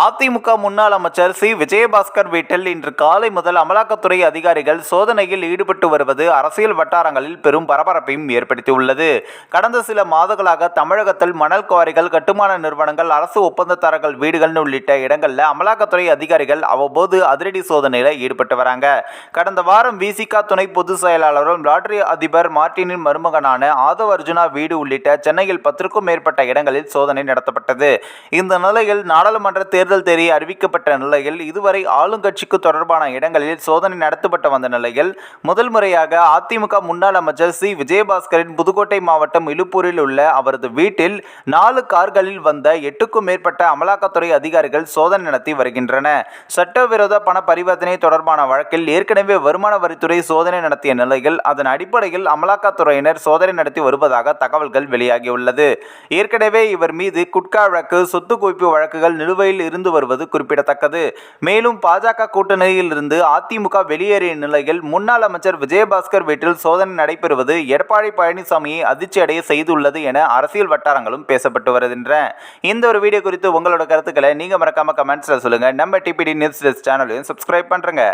அதிமுக முன்னாள் அமைச்சர் சி. விஜயபாஸ்கர் வீட்டில் இன்று காலை முதல் அமலாக்கத்துறை அதிகாரிகள் சோதனையில் ஈடுபட்டு வருவது அரசியல் வட்டாரங்களில் பெரும் பரபரப்பையும் ஏற்படுத்தியுள்ளது. கடந்த சில மாதங்களாக தமிழகத்தில் மணல் குவாரிகள் கட்டுமான நிறுவனங்கள் அரசு ஒப்பந்ததாரர்கள் வீடுகள் உள்ளிட்ட இடங்களில் அமலாக்கத்துறை அதிகாரிகள் அவ்வப்போது அதிரடி சோதனையில் ஈடுபட்டு வராங்க. கடந்த வாரம் விசிகா துணை பொதுச் செயலாளரும் லாட்டரி அதிபர் மார்டினின் மருமகனான ஆதவ அர்ஜுனா வீடு உள்ளிட்ட சென்னையில் பத்திற்கும் மேற்பட்ட இடங்களில் சோதனை நடத்தப்பட்டது. இந்த நிலையில் நாடாளுமன்ற தேர்தல் தேதி அறிவிக்கப்பட்ட நிலையில் இதுவரை ஆளுங்கட்சிக்கு தொடர்பான இடங்களில் சோதனை நடத்தப்பட்டு வந்த நிலையில் முதல் முறையாக அதிமுக முன்னாள் அமைச்சர் சி. விஜயபாஸ்கரின் புதுக்கோட்டை மாவட்டம் இழுப்பூரில் உள்ள அவரது வீட்டில் நாலு கார்களில் வந்த எட்டுக்கும் மேற்பட்ட அமலாக்கத்துறை அதிகாரிகள் சோதனை நடத்தி வருகின்றன. சட்டவிரோத பண பரிவர்த்தனை தொடர்பான வழக்கில் ஏற்கனவே வருமான வரித்துறை சோதனை நடத்திய நிலையில் அதன் அடிப்படையில் அமலாக்கத்துறையினர் சோதனை நடத்தி வருவதாக தகவல்கள் வெளியாகியுள்ளது. ஏற்கனவே இவர் மீது குட்கா வழக்கு சொத்து குவிப்பு வழக்குகள் நிலுவையில் இருந்து வருவது குறிப்பிடத்தக்கது. மேலும் பாஜக கூட்டணியில் இருந்து அதிமுக வெளியேறிய நிலையில் முன்னாள் அமைச்சர் விஜயபாஸ்கர் வீட்டில் சோதனை நடைபெறுவது எடப்பாடி பழனிசாமியை அதிர்ச்சி அடைய செய்துள்ளது என அரசியல் வட்டாரங்களும் பேசப்பட்டு வருகின்றன. இந்த ஒரு வீடியோ குறித்து உங்களோட கருத்துக்களை நீங்க மறக்காம கமெண்ட்ஸ்ல சொல்லுங்க. நம்ம டிபிடி நியூஸ் டெஸ்க் சேனலையும் சப்ஸ்கிரைப் பண்றேங்க.